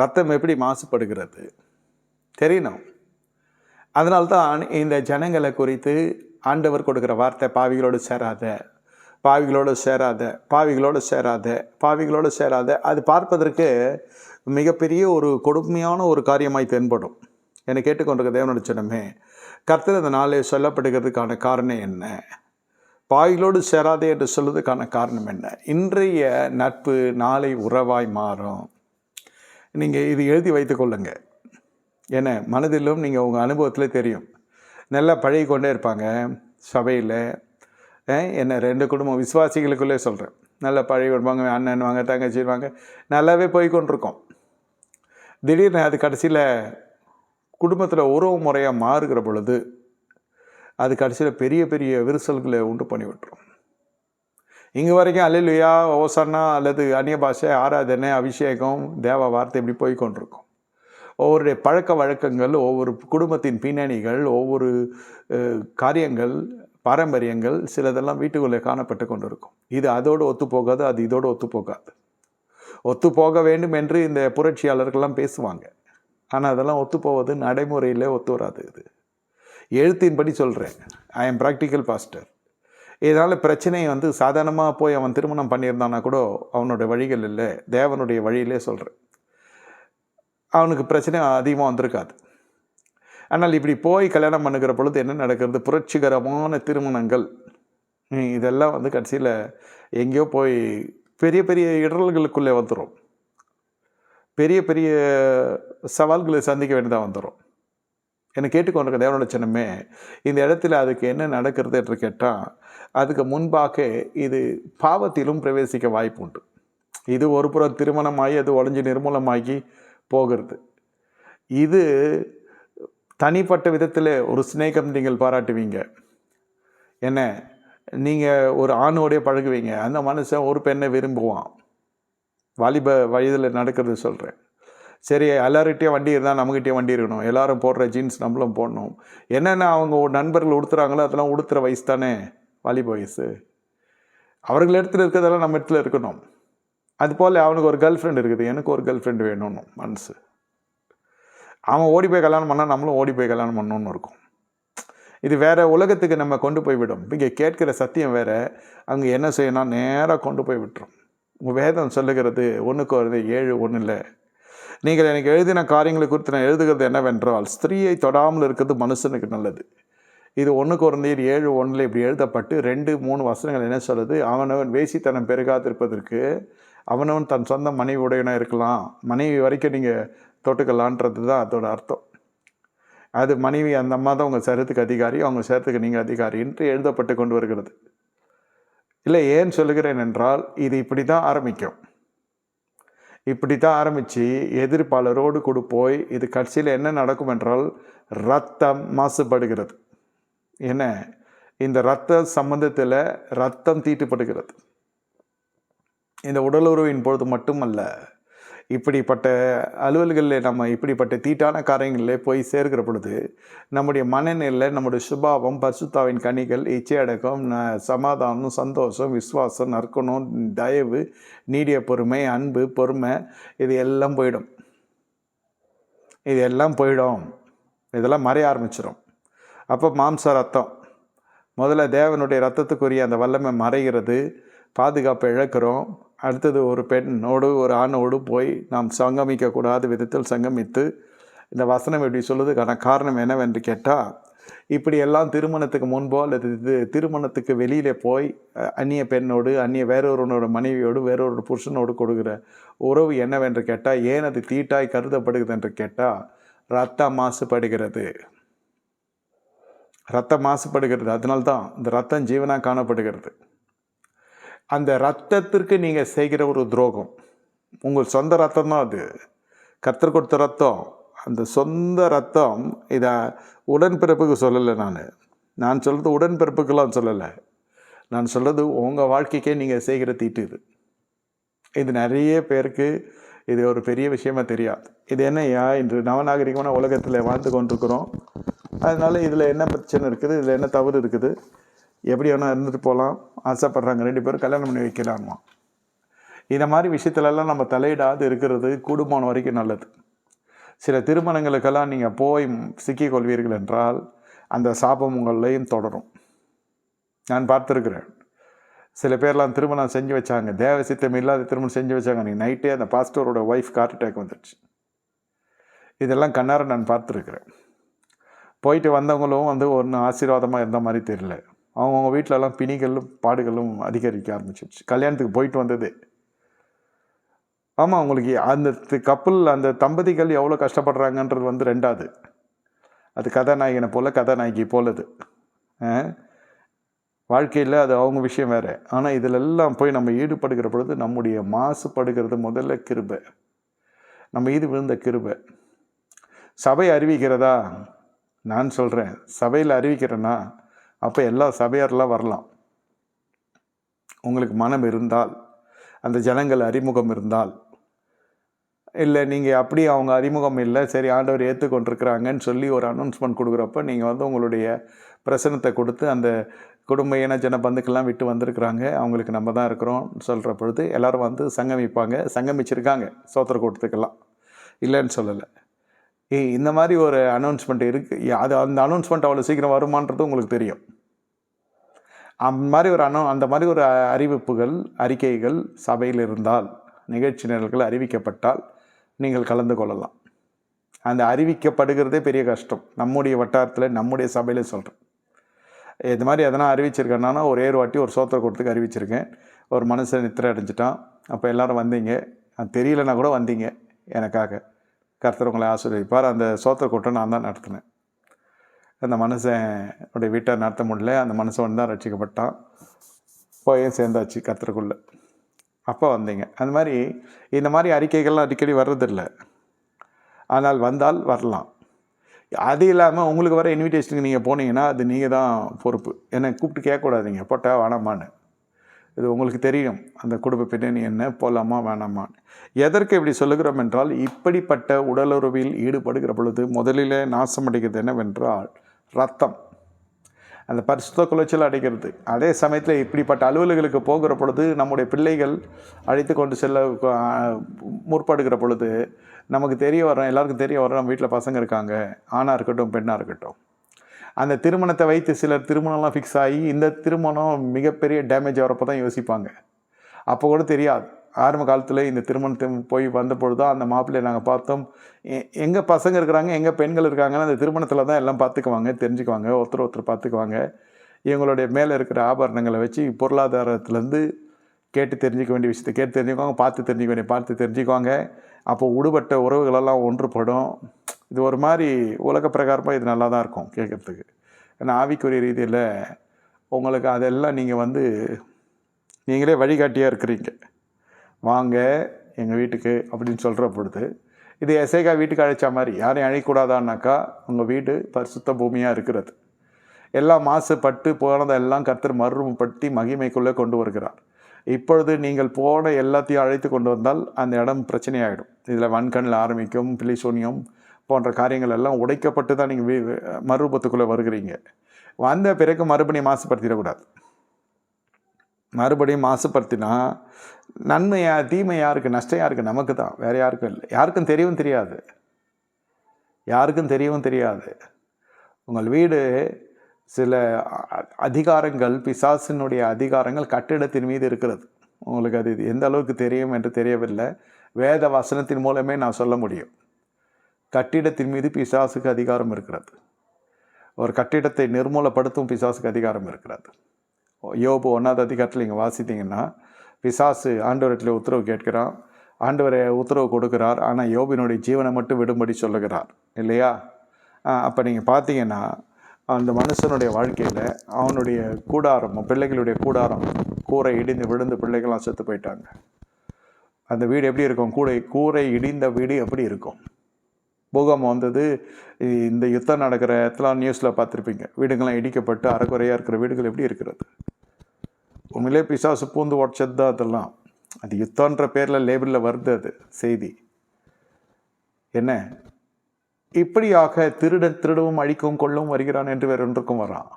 ரத்தம் எப்படி மாசுபடுகிறது? தெரியணும். அதனால்தான் இந்த ஜனங்களை குறித்து ஆண்டவர் கொடுக்குற வார்த்தை பாவிகளோடு சேராத பாவிகளோடு சேராத பாவிகளோடு சேராத பாவிகளோடு சேராத அது பார்ப்பதற்கு மிகப்பெரிய ஒரு கொடுமையான ஒரு காரியமாய் தென்படும். என்னை கேட்டுக்கொண்டிருக்க தேவனோட சொன்னமே கர்த்தர் இந்த நாளே சொல்லப்படுகிறதுக்கான காரணம் என்ன? பாவிகளோடு சேராதே என்று சொல்வதுக்கான காரணம் என்ன? இன்றைய நட்பு நாளை உறவாய் மாறும். நீங்கள் இது எழுதி வைத்து கொள்ளுங்க. ஏன்னா மனதிலும் நீங்கள் உங்கள் அனுபவத்தில் தெரியும். நல்லா பழகி கொண்டே இருப்பாங்க சபையில். என்ன ரெண்டு குடும்பம் விசுவாசிகளுக்குள்ளே சொல்கிறேன் நல்லா பழகி கொடுப்பாங்க அண்ணன் வாங்க தங்கச்சி வாங்க நல்லாவே போய் கொண்டிருக்கோம். திடீர்னு அது கடைசியில் குடும்பத்தில் உறவு முறையாக மாறுகிற பொழுது அது கடைசியில் பெரிய பெரிய விரிசல்களை உண்டு பண்ணி விட்டுரும். இங்கே வரைக்கும் அல்லையா ஓசன்னா அல்லது அந்நிய பாஷை ஆராதனை அபிஷேகம் தேவ வார்த்தை இப்படி போய் கொண்டிருக்கும். ஒவ்வொருடைய பழக்க வழக்கங்கள் ஒவ்வொரு குடும்பத்தின் பின்னணிகள் ஒவ்வொரு காரியங்கள் பாரம்பரியங்கள் சிலதெல்லாம் வீட்டுக்குள்ளே காணப்பட்டு கொண்டிருக்கும். இது அதோடு ஒத்து போகாது அது இதோடு ஒத்து போகாது. ஒத்து போக வேண்டும் என்று இந்த புரட்சியாளர்கள்லாம் பேசுவாங்க. ஆனால் அதெல்லாம் ஒத்து போவது நடைமுறையில் ஒத்து வராது இது. எழுத்தின்படி சொல்கிறேன் ஐ எம் ப்ராக்டிக்கல் பாஸ்டர் இதனால் பிரச்சனையை வந்து சாதாரணமாக போய் அவன் திருமணம் பண்ணியிருந்தானா கூட அவனுடைய வழிகள் இல்லை. தேவனுடைய வழியிலே சொல்கிறேன் அவனுக்கு பிரச்சனை அதிகமாக வந்திருக்காது. ஆனால் இப்படி போய் கல்யாணம் பண்ணுகிற பொழுது என்ன நடக்கிறது? புரட்சிகரமான திருமணங்கள். இதெல்லாம் வந்து கடைசியில் எங்கேயோ போய் பெரிய பெரிய இடர்களுக்குள்ளே வந்துடும் பெரிய பெரிய சவால்களை சந்திக்க வேண்டியதாக வந்துடும் என்னை கேட்டுக்கொண்டிருக்க தேவனோட சின்னமே இந்த இடத்துல அதுக்கு என்ன நடக்கிறது என்று கேட்டால் அதுக்கு முன்பாக இது பாவத்திலும் பிரவேசிக்க வாய்ப்பு உண்டு இது ஒரு புறம் திருமணமாகி அது உடஞ்சி நிர்மூலமாகி போகிறது. இது தனிப்பட்ட விதத்தில் ஒரு சிநேகம் நீங்கள் பாராட்டுவீங்க. என்ன? நீங்கள் ஒரு ஆணோடைய பழகுவீங்க. அந்த மனுஷன் ஒரு பெண்ணை விரும்புவான். வாலிப வயதில் நடக்கிறது சொல்கிறேன் சரி எல்லார்கிட்டயும் வண்டி இருந்தால் நம்மகிட்டே வண்டி இருக்கணும். எல்லோரும் போடுற ஜீன்ஸ் நம்மளும் போடணும். என்னென்ன அவங்க நண்பர்கள் உடுத்துறாங்களோ அதெல்லாம் உடுத்துற வயசு தானே? வாலி பாய்ஸு அவர்கள் இடத்துல இருக்கிறதெல்லாம் நம்ம இடத்துல இருக்கணும். அதுபோல் அவனுக்கு ஒரு கேர்ள் ஃப்ரெண்ட் இருக்குது. எனக்கு ஒரு கேர்ள் ஃப்ரெண்டு வேணும்னு மனசு. அவன் ஓடி போய் கல்யாணம் பண்ணால் நம்மளும் ஓடி போய் கல்யாணம் பண்ணணும்னு இருக்கும். இது வேறு உலகத்துக்கு நம்ம கொண்டு போய் விடும். இங்கே கேட்கிற சத்தியம் வேறு. அங்கே என்ன செய்யணும் நேராக கொண்டு போய் விட்டுரும். உங்கள் வேதம் சொல்லுகிறது ஒன்றுக்கு வருது ஏழு ஒன்று இல்லை நீங்கள் எனக்கு எழுதின காரியங்களை குறித்து நான் எழுதுகிறது என்னவென்றால் ஸ்திரீயை தொடாமல் இருக்கிறது மனுஷனுக்கு நல்லது. இது ஒன்றுக்கு ஒரு ஏழு ஒன்றில் இப்படி எழுதப்பட்டு ரெண்டு மூணு வசனங்கள் என்ன சொல்லுது? அவனவன் வேசித்தனம் பெருகாதிருப்பதற்கு அவனவன் தன் சொந்த மனைவி உடையனாக இருக்கலாம். மனைவி வரைக்கும் நீங்கள் தொட்டுக்கலான்றது தான் அதோட அர்த்தம். அது மனைவி அந்த அம்மா தான் உங்கள் சேரத்துக்கு அதிகாரி அவங்க சேரத்துக்கு நீங்கள் அதிகாரி என்று எழுதப்பட்டு கொண்டு வருகிறது. இல்லை ஏன் சொல்லுகிறேன் என்றால் இது இப்படி தான் ஆரம்பிக்கும். இப்படி தான் ஆரம்பித்து எதிர்ப்பாளரோடு கூட போய் இது கட்சியில் என்ன நடக்கும் என்றால் ரத்தம் மாசுபடுகிறது. என்ன? இந்த ரத்த சம்பந்தத்தில் ரத்தம் தீட்டுப்படுகிறது. இந்த உடலுறவின் பொழுது மட்டுமல்ல இப்படிப்பட்ட அலுவல்களில் நம்ம இப்படிப்பட்ட தீட்டான காரியங்களில் போய் சேர்க்கிற பொழுது நம்முடைய மனநிலையில் நம்முடைய சுபாவம் பசுத்தாவின் கனிகள் இச்சையடக்கம் ந சமாதானம் சந்தோஷம் விசுவாசம் நற்குணம் தயவு நீடிய பொறுமை அன்பு பொறுமை இது எல்லாம் போயிடும். இது எல்லாம் போயிடும். இதெல்லாம் மறைய ஆரம்பிச்சிடும் அப்போ மாம்ச ரத்தம் முதல்ல தேவனுடைய ரத்தத்துக்குரிய அந்த வல்லமை மறைகிறது. பாதுகாப்பை இழக்கிறோம். அடுத்தது ஒரு பெண்ணோடு ஒரு ஆணோடு போய் நாம் சங்கமிக்கக்கூடாத விதத்தில் சங்கமித்து இந்த வசனம் இப்படி சொல்லுவதுக்கான காரணம் என்னவென்று கேட்டால் இப்படி எல்லாம் திருமணத்துக்கு முன்போ அல்லது இது திருமணத்துக்கு வெளியிலே போய் அந்நிய பெண்ணோடு அந்நிய வேறொருவனோட மனைவியோடு வேறொரு புருஷனோடு கொடுக்குற உறவு என்னவென்று கேட்டால் ஏன் அது தீட்டாய் கருதப்படுகிறது என்று கேட்டால் ரத்தம் மாசுபடுகிறது. ரத்தம் மாசுபடுகிறது. அதனால்தான் இந்த ரத்தம் ஜீவனாக காணப்படுகிறது. அந்த ரத்தத்திற்கு நீங்கள் செய்கிற ஒரு துரோகம் உங்கள் சொந்த ரத்தம் தான் அது. கத்தர் கொடுத்த ரத்தம் அந்த சொந்த ரத்தம் இதை உடன்பிறப்புக்கு சொல்லலை நான். நான் சொல்கிறது உடன்பிறப்புக்கெல்லாம் சொல்லலை. நான் சொல்கிறது உங்கள் வாழ்க்கைக்கே நீங்கள் செய்கிற தீட்டு இது. இது நிறைய பேருக்கு இது ஒரு பெரிய விஷயமா தெரியாது. இது என்னய்யா இன்று நவநாகரிகமான உலகத்தில் வாழ்ந்து கொண்டிருக்கிறோம்? அதனால் இதில் என்ன பிரச்சனை இருக்குது? இதில் என்ன தவறு இருக்குது? எப்படி வேணால் இருந்துட்டு போகலாம் ஆசைப்படுறாங்க. ரெண்டு பேரும் கல்யாணம் பண்ணி வைக்கலாமா? இந்த மாதிரி விஷயத்துலலாம் நம்ம தலையிடாது இருக்கிறது கூடுமான வரைக்கும் நல்லது. சில திருமணங்களுக்கெல்லாம் நீங்கள் போய் சிக்கிக் கொள்வீர்கள் என்றால் அந்த சாபம் உங்களையும் தொடரும். நான் பார்த்துருக்குறேன். சில பேர்லாம் திருமணம் செஞ்சு வச்சாங்க. தேவ சித்தம் இல்லாத திருமணம் செஞ்சு வச்சாங்க. நீ நைட்டே அந்த பாஸ்டரோட ஒய்ஃப் ஹார்ட் அட்டாக் வந்துடுச்சு இதெல்லாம் கண்ணார நான் பார்த்துருக்குறேன். போயிட்டு வந்தவங்களும் வந்து ஒன்றும் ஆசீர்வாதமாக இருந்த மாதிரி தெரியல. அவங்கவுங்க வீட்டிலலாம் பிணிகளும் பாடுகளும் அதிகரிக்க ஆரம்பிச்சிடுச்சு கல்யாணத்துக்கு போயிட்டு வந்தது. ஆமாம் அவங்களுக்கு அந்த கப்பல் அந்த தம்பதிகள் எவ்வளோ கஷ்டப்படுறாங்கன்றது வந்து ரெண்டாவது. அது கதாநாயகனை போல் கதாநாயகி போலது. வாழ்க்கையில் அது அவங்க விஷயம் வேறு. ஆனால் இதிலெல்லாம் போய் நம்ம ஈடுபடுகிற பொழுது நம்முடைய மாசுபடுகிறது முதல்ல கிருபை. நம்ம இது விழுந்த கிருபை. சபை அறிவிக்கிறதா? நான் சொல்கிறேன் சபையில் அறிவிக்கிறேன்னா அப்போ எல்லா சபையாரெலாம் வரலாம். உங்களுக்கு மனம் இருந்தால் அந்த ஜனங்கள் அறிமுகம் இருந்தால் இல்லை நீங்கள் அப்படி அவங்க அறிமுகம் இல்லை சரி ஆண்டவர் ஏற்றுக்கொண்டிருக்கிறாங்கன்னு சொல்லி ஒரு அனௌன்ஸ்மெண்ட் கொடுக்குறப்ப நீங்கள் வந்து உங்களுடைய பிரசனத்தை கொடுத்து அந்த குடும்ப இன ஜன பந்துக்கெல்லாம் விட்டு வந்திருக்கிறாங்க. அவங்களுக்கு நம்ம தான் இருக்கிறோம் சொல்கிற பொழுது எல்லோரும் வந்து சங்கமிப்பாங்க. சங்கமிச்சிருக்காங்க சோத்திர கூட்டத்துக்கெல்லாம் இல்லைன்னு சொல்லலை. ஏய் இந்த மாதிரி ஒரு அனௌன்ஸ்மெண்ட் இருக்குது அது அந்த அனௌன்ஸ்மெண்ட் அவ்வளோ சீக்கிரம் வருமானது உங்களுக்கு தெரியும். அந்த மாதிரி ஒரு அனௌ அந்த மாதிரி ஒரு அறிவிப்புகள் அறிக்கைகள் சபையில் இருந்தால் நிகழ்ச்சி நிரல்கள் அறிவிக்கப்பட்டால் நீங்கள் கலந்து கொள்ளலாம். அந்த அறிவிக்கப்படுகிறதே பெரிய கஷ்டம். நம்முடைய வட்டாரத்தில் நம்முடைய சபையில் சொல்கிறேன் இது மாதிரி எதனா அறிவிச்சிருக்கேன்னா ஒரே ஒரு வாட்டி ஒரு சோத்திர கூட்டத்துக்கு அறிவிச்சிருக்கேன். ஒரு மனுஷன் நித்திரை அடைஞ்சிட்டான். அப்போ எல்லோரும் வந்தீங்க. அது தெரியலனா கூட வந்தீங்க. எனக்காக. கர்த்தர் உங்களை ஆசீர்வதிப்பார். அந்த சோத்திர கூட்டம் நான் தான் நடத்தினேன். அந்த மனுஷனுடைய வீட்டை நடத்த முடியல. அந்த மனுஷன் தான் ரட்சிக்கப்பட்டான். போயும் சேர்ந்தாச்சு கர்த்தருக்குள்ளே. அப்போ வந்தீங்க. அந்த மாதிரி இந்த மாதிரி அறிக்கைகள்லாம் அடிக்கடி வர்றதில்லை. ஆனால் வந்தால் வரலாம். அது இல்லாமல் உங்களுக்கு வர இன்விடேஷனுக்கு நீங்கள் போனீங்கன்னா அது நீங்கள் தான் பொறுப்பு. என்னை கூப்பிட்டு கேட்கக்கூடாதீங்க. போட்டா வேணாமான்னு. இது உங்களுக்கு தெரியும். அந்த குடும்ப பின்னணி என்ன? போகலாமா வேணாமான்னு. எதற்கு இப்படி சொல்லுகிறோம் என்றால் இப்படிப்பட்ட உடலுறவில் ஈடுபடுகிற பொழுது முதலில் நாசமடைகிறது என்னவென்றால் ரத்தம். அந்த பரிசுத்த குலைச்சல் அடைக்கிறது அதே சமயத்தில் இப்படிப்பட்ட அலுவல்களுக்கு போகிற பொழுது நம்முடைய பிள்ளைகள் அழைத்து கொண்டு செல்ல முற்படுகிற பொழுது நமக்கு தெரிய வர்றோம் எல்லாருக்கும் தெரிய வர்றோம் நம்ம வீட்டில் பசங்க இருக்காங்க. ஆணாக இருக்கட்டும் பெண்ணாக இருக்கட்டும். அந்த திருமணத்தை வைத்து சிலர் திருமணம்லாம் ஃபிக்ஸ் ஆகி இந்த திருமணம் மிகப்பெரிய டேமேஜ் வரப்போ தான் யோசிப்பாங்க. அப்போ கூட தெரியாது. ஆரம்ப காலத்தில் இந்த திருமணத்தை போய் வந்த பொழுது அந்த மாப்பிள்ளையை நாங்கள் பார்த்தோம். எங்கள் பசங்க இருக்கிறாங்க எங்கள் பெண்கள் இருக்காங்கன்னு அந்த திருமணத்தில் தான் எல்லாம் பார்த்துக்குவாங்க தெரிஞ்சுக்குவாங்க ஒருத்தர் ஒருத்தர் பார்த்துக்குவாங்க. இவங்களுடைய மேலே இருக்கிற ஆபரணங்களை வச்சு பொருளாதாரத்துலேருந்து கேட்டு தெரிஞ்சிக்க வேண்டிய விஷயத்தை கேட்டு தெரிஞ்சுக்குவாங்க பார்த்து தெரிஞ்சிக்க வேண்டிய பார்த்து தெரிஞ்சுக்குவாங்க. அப்போ உடுபட்ட உறவுகளெல்லாம் ஒன்றுபடும். இது ஒரு மாதிரி உலக பிரகாரமாக இது நல்லா தான் இருக்கும் கேட்குறதுக்கு. ஏன்னா ஆவிக்குரிய ரீதியில் உங்களுக்கு அதெல்லாம் நீங்கள் வந்து நீங்களே வழிகாட்டியாக இருக்கிறீங்க. வாங்க எங்கள் வீட்டுக்கு அப்படின்னு சொல்கிற பொழுது இது எசேகா வீட்டுக்கு அழைச்ச மாதிரி யாரையும் அழைக்கூடாதான்னாக்கா உங்கள் வீடு பரிசுத்த பூமியாக இருக்கிறது. எல்லாம் மாசுபட்டு போனதெல்லாம் கர்த்தர் மறுபடுத்தி மகிமைக்குள்ளே கொண்டு வருகிறார். இப்பொழுது நீங்கள் போன எல்லாத்தையும் அழைத்து கொண்டு வந்தால் அந்த இடம் பிரச்சனையாகிடும் இதில் வன்கண்ணில் ஆரம்பிக்கும் பிலிசோனியம் போன்ற காரியங்கள் எல்லாம் உடைக்கப்பட்டு தான் நீங்கள் மறுபத்துக்குள்ளே வருகிறீங்க. வந்த பிறகு மறுபடியும் மாசுபடுத்திடக்கூடாது. மறுபடியும் மாசுபடுத்தினா நன்மையா தீமை யாருக்கு நஷ்டம் யாருக்கு நமக்கு தான். வேறு யாருக்கும் இல்லை. யாருக்கும் தெரியவும் தெரியாது. யாருக்கும் தெரியவும் தெரியாது. உங்கள் வீடு சில அதிகாரங்கள் பிசாசினுடைய அதிகாரங்கள் கட்டிடத்தின் மீது இருக்கிறது. உங்களுக்கு அது எந்த அளவுக்கு தெரியும் என்று தெரியவில்லை. வேத வசனத்தின் மூலமே நான் சொல்ல முடியும். கட்டிடத்தின் மீது பிசாசுக்கு அதிகாரம் இருக்கிறது. ஒரு கட்டிடத்தை நிர்மூலப்படுத்தும் பிசாசுக்கு அதிகாரம் இருக்கிறது. யோபு ஒன்றாவது அதிகாரத்தில் நீங்கள் வாசித்தீங்கன்னா பிசாசு ஆண்டவரத்தில் உத்தரவு கேட்கிறான். ஆண்டவரை உத்தரவு கொடுக்கிறார். ஆனால் யோபினுடைய ஜீவனை மட்டும் விடும்படி சொல்லுகிறார். இல்லையா? அப்போ நீங்கள் பார்த்தீங்கன்னா அந்த மனுஷனுடைய வாழ்க்கையில் அவனுடைய கூடாரம் பிள்ளைகளுடைய கூடாரம் கூரை இடிந்து விழுந்து பிள்ளைகள்லாம் செத்து போயிட்டாங்க. அந்த வீடு எப்படி இருக்கும்? கூடை கூரை இடிந்த வீடு எப்படி இருக்கும்? பூகம்பம் வந்தது. இந்த யுத்தம் நடக்கிற இடத்துல நியூஸில் பார்த்துருப்பீங்க. வீடுங்கள்லாம் இடிக்கப்பட்டு அறக்குறையாக இருக்கிற வீடுகள் எப்படி இருக்கிறது? உண்மையிலே பிசாசு பூந்து உடச்சது தான் அதெல்லாம். அது யுத்தன்ற பேரில் லேபிளில் வருது அது செய்தி. என்ன? இப்படியாக திருடன் திருடவும் அழிக்கவும் கொள்ளவும் வருகிறான் என்று வேறொன்றுக்கும் வரான்.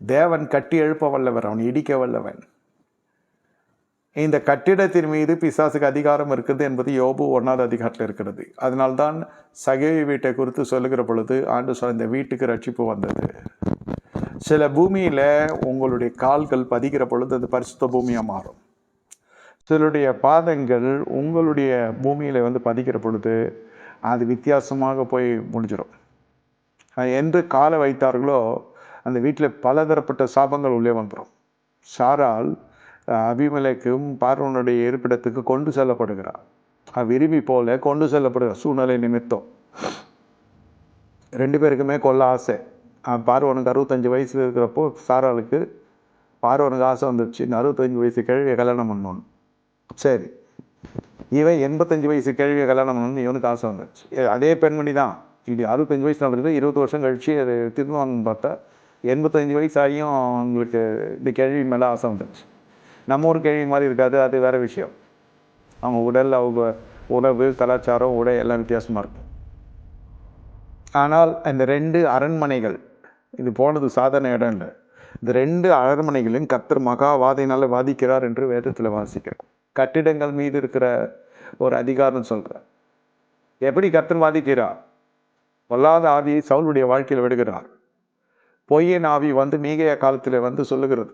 தேவன் கட்டி எழுப்ப வல்லவர் அவன் இடிக்க வல்லவன். இந்த கட்டிடத்தின் மீது பிசாசுக்கு அதிகாரம் இருக்குது என்பது யோபு ஒன்றாவது அதிகாரத்தில் இருக்கிறது. அதனால்தான் சகேவி வீட்டை குறித்து சொல்லுகிற பொழுது ஆண்டு சொல் இந்த வீட்டுக்கு ரட்சிப்பு வந்தது. சில பூமியில் உங்களுடைய கால்கள் பதிக்கிற பொழுது அது பரிசுத்த பூமியாக மாறும். சிலருடைய பாதங்கள் உங்களுடைய பூமியில் வந்து பதிக்கிற பொழுது அது வித்தியாசமாக போய் முடிஞ்சிடும் என்று காலை வைத்தார்களோ அந்த வீட்டில் பலதரப்பட்ட சாபங்கள் உள்ளே வந்துடும் சாரால் அபிமலைக்கும் பார்வனுடைய இருப்பிடத்துக்கு கொண்டு செல்லப்படுகிறார் விரும்பி போல கொண்டு செல்லப்படுகிறார் சூழ்நிலை நிமித்தம். ரெண்டு பேருக்குமே கொல்ல ஆசை. பார்வனுக்கு அறுபத்தஞ்சு வயசு இருக்கிறப்போ சாராளுக்கு பார்வனுக்கு ஆசை வந்துடுச்சு இந்த அறுபத்தஞ்சு வயசு கேள்வியை கல்யாணம் பண்ணணும். சரி. இவன் எண்பத்தஞ்சு வயசு கேள்வியை கல்யாணம் பண்ணணும்னு இவனுக்கு ஆசை வந்துச்சு அதே பெண்மணி தான். இது அறுபத்தஞ்சு வயசு நடக்குது இருபது வருஷம் கழிச்சு அது திரும்புவாங்கன்னு பார்த்தா எண்பத்தஞ்சு வயசு ஆகியும் அவங்களுக்கு இந்த கேள்வி மேலே ஆசை வந்துடுச்சு நம்ம ஊர் கேள்வி மாதிரி இருக்காது அது வேற விஷயம். அவங்க உடல் அவங்க உணவு கலாச்சாரம் உடை எல்லாம் வித்தியாசமாக இருக்கும். ஆனால் இந்த ரெண்டு அரண்மனைகள் இது போனது சாதாரண இடம் இல்லை. இந்த ரெண்டு அரண்மனைகளையும் கர்த்தர் மகா வாதையினால் வாதிக்கிறார் என்று வேதத்தில் வாசிக்கிறோம். கட்டிடங்கள் மீது இருக்கிற ஒரு அதிகாரம் சொல்கிறார் எப்படி கர்த்தர் வாதிக்கிறார்? பொல்லாத ஆவியை சவுளுடைய வாழ்க்கையில் விடுகிறார். பொய்யன் ஆவி வந்து மீகைய காலத்தில் வந்து சொல்லுகிறது.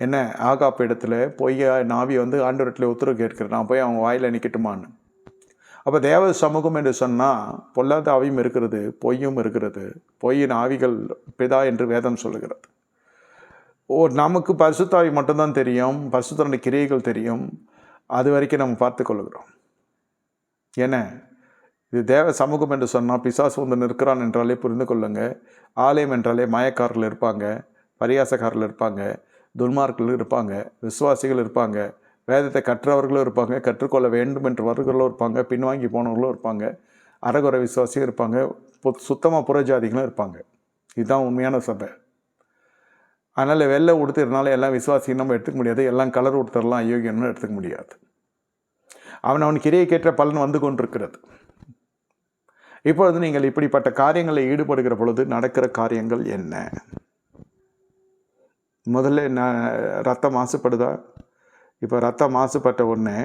என்ன ஆகாப்பு இடத்துல போய் நாவி வந்து ஆண்டவரத்தில் உத்தரவு கேட்கிறேன் நான் போய் அவங்க வாயில் நிற்கட்டுமான்னு அப்போ தேவ சமூகம் என்று சொன்னால் பொல்லாத ஆவியும் இருக்கிறது பொய்யும் இருக்கிறது. பொய்யின் ஆவிகள் பிதா என்று வேதம் சொல்லுகிறது. ஓ நமக்கு பரிசுத்தாவி மட்டும்தான் தெரியும் பரிசுத்தனுடைய கிரியைகள் தெரியும். அது வரைக்கும் நம்ம பார்த்து கொள்கிறோம். என்ன இது தேவ சமூகம் என்று சொன்னால் பிசாசு வந்து நிற்கிறான் என்றாலே புரிந்து கொள்ளுங்க. ஆலயம் என்றாலே மயக்காரில் இருப்பாங்க பரியாசக்காரர்கள் இருப்பாங்க. துன்மார்க்கள் இருப்பாங்க விசுவாசிகள் இருப்பாங்க வேதத்தை கற்றவர்களும் இருப்பாங்க கற்றுக்கொள்ள வேண்டும் என்று வருகிறவர்களும் இருப்பாங்க பின்வாங்கி போனவர்களும் இருப்பாங்க அறகுறை விசுவாசியும் இருப்பாங்க சுத்தமாக புறஜாதிகளும் இருப்பாங்க. இதுதான் உண்மையான சபை. அதனால் வெள்ளை உடுத்துறதுனால எல்லாம் விசுவாசியும் நம்ம எடுத்துக்க முடியாது எல்லாம் கலர் உடுத்துறலாம் அயோக்கியன்னு எடுத்துக்க முடியாது. அவன் அவன் கிரியைக்கேற்ற பலன் வந்து கொண்டிருக்கிறது. இப்பொழுது நீங்கள் இப்படிப்பட்ட காரியங்களில் ஈடுபடுகிற பொழுது நடக்கிற காரியங்கள் என்ன? முதல்ல நான் ரத்தம் மாசுபடுதா? இப்போ ரத்தம் மாசுபட்ட உடனே